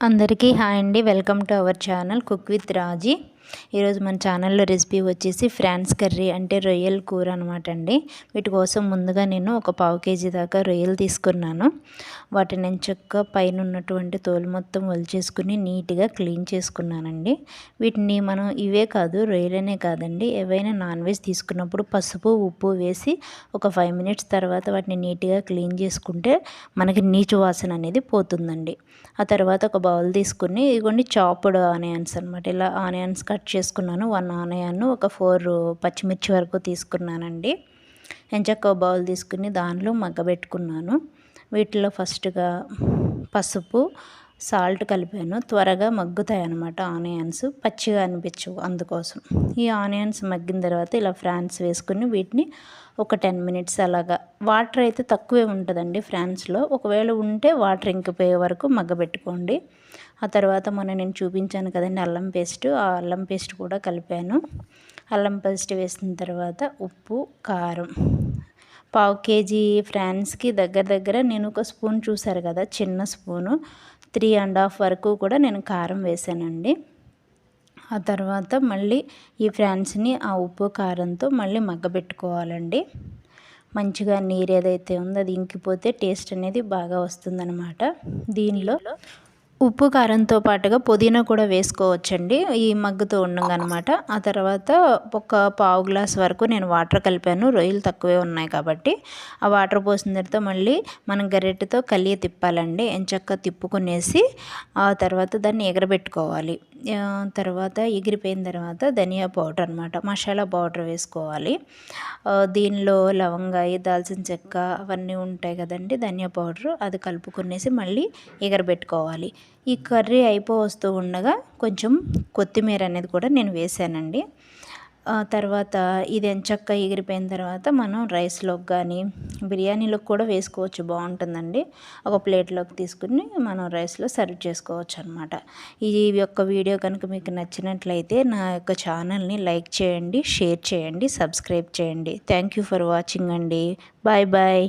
అందరికీ హాయ్ అండి. Welcome to our channel cook with Raji. ఈరోజు మన ఛానల్లో రెసిపీ వచ్చేసి ఫ్రాన్స్ కర్రీ అంటే రొయ్యల కూర అనమాట అండి. వీటి కోసం ముందుగా నేను ఒక పావు కేజీ దాకా రొయ్యలు తీసుకున్నాను. వాటిని చక్క పైన ఉన్నటువంటి తోలు మొత్తం వలిచేసుకుని నీట్గా క్లీన్ చేసుకున్నానండి. వీటిని మనం ఇవే కాదు రొయ్యలనే కాదండి. ఏవైనా నాన్ వెజ్ తీసుకున్నప్పుడు పసుపు ఉప్పు వేసి ఒక ఫైవ్ మినిట్స్ తర్వాత వాటిని నీట్గా క్లీన్ చేసుకుంటే మనకి నీచు వాసన అనేది పోతుందండి. ఆ తర్వాత ఒక బౌల్ తీసుకుని ఇదిగోండి చాప్డ్ ఆనియన్స్ అనమాట ఇలా ఆనియన్స్ కట్ చేసుకున్నాను వన్ ఆనియన్ ఒక ఫోర్ పచ్చిమిర్చి వరకు తీసుకున్నానండి. ఎంచక్క బౌల్ తీసుకుని దానిలో మగ్గబెట్టుకున్నాను. వీటిలో ఫస్ట్గా పసుపు సాల్ట్ కలిపాను. త్వరగా మగ్గుతాయి అన్నమాట ఆనియన్స్. పచ్చిగా అనిపించవు అందుకోసం. ఈ ఆనియన్స్ మగ్గిన తర్వాత ఇలా ఫ్రాన్స్ వేసుకుని వీటిని ఒక టెన్ మినిట్స్ అలాగా వాటర్ అయితే తక్కువే ఉంటుందండి ఫ్రాన్స్లో. ఒకవేళ ఉంటే వాటర్ ఇంకిపోయే వరకు మగ్గబెట్టుకోండి. ఆ తర్వాత మొన్న నేను చూపించాను కదండి అల్లం పేస్ట్. ఆ అల్లం పేస్ట్ కూడా కలిపాను. అల్లం పేస్ట్ వేసిన తర్వాత ఉప్పు కారం. పావు కేజీ ఫ్రాన్స్కి దగ్గర దగ్గర నేను ఒక స్పూన్ చూసారు కదా చిన్న స్పూను. త్రీ అండ్ హాఫ్ వరకు కూడా నేను కారం వేసానండి. ఆ తర్వాత మళ్ళీ ఈ ఫ్రాన్స్ని ఆ ఉప్పు కారంతో మళ్ళీ మగ్గబెట్టుకోవాలండి. మంచిగా నీరు ఏదైతే ఉందో అది ఇంకిపోతే టేస్ట్ అనేది బాగా వస్తుందన్నమాట. దీనిలో ఉప్పు కారంతో పాటుగా పుదీనా కూడా వేసుకోవచ్చండి. ఈ మగ్గుతో అనమాట ఆ తర్వాత ఒక పావు గ్లాస్ వరకు నేను వాటర్ కలిపాను. రొయ్యలు తక్కువే ఉన్నాయి కాబట్టి. ఆ వాటర్ పోసిన తర్వాత మళ్ళీ మనం గరిటెతో కలియ తిప్పాలండి. ఎంచక్క తిప్పుకునేసి ఆ తర్వాత దాన్ని ఎగరబెట్టుకోవాలి. తర్వాత ఎగిరిపోయిన తర్వాత ధనియా పౌడర్ అనమాట మసాలా పౌడర్ వేసుకోవాలి. దీనిలో లవంగాయి దాల్చిన చెక్క అవన్నీ ఉంటాయి కదండి ధనియా పౌడర్ అది కలుపుకునేసి మళ్ళీ ఎగరబెట్టుకోవాలి. ఈ కర్రీ అయిపో వస్తూ ఉండగా కొంచెం కొత్తిమీర అనేది కూడా నేను వేసానండి తర్వాత ఇది ఎంచక్క ఎగిరిపోయిన తర్వాత మనం రైస్లోకి కానీ బిర్యానీలోకి కూడా వేసుకోవచ్చు. బాగుంటుందండి. ఒక ప్లేట్లోకి తీసుకుని మనం రైస్లో సర్వ్ చేసుకోవచ్చు అనమాట ఈ యొక్క వీడియో కనుక మీకు నచ్చినట్లయితే నా యొక్క ఛానల్ని లైక్ చేయండి షేర్ చేయండి సబ్స్క్రైబ్ చేయండి. థ్యాంక్ యూ ఫర్ వాచింగ్ అండి. Bye bye.